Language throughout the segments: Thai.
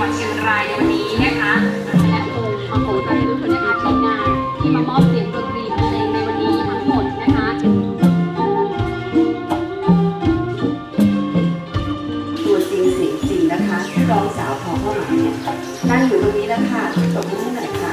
วัดเชียงรายในวันนี้นะคะและองค์พระโขทัยรุทนคะทีมงานที่มามอบเสียงดนตรีเพลงในวันนี้ทั้งหมดนะคะตัวจริงเสียงจริงนะคะที่ร้องสาวพอเข้ามาเนี่ยนั่งอยู่ตรงนี้แล้วค่ะตบมือหน่อยค่ะ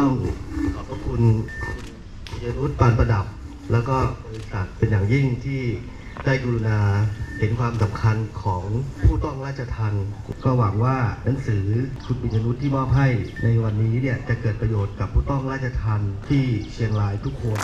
ต้องขอบพระคุณเยนุษปานประดับ แล้วก็บริษัทเป็นอย่างยิ่งที่ได้กรุณาเห็นความสำคัญของผู้ต้องราชทันก็หวังว่าหนังสือคุณปิยนุษที่มอบให้ในวันนี้เนี่ยจะเกิดประโยชน์กับผู้ต้องราชทันที่เชียงรายทุกคน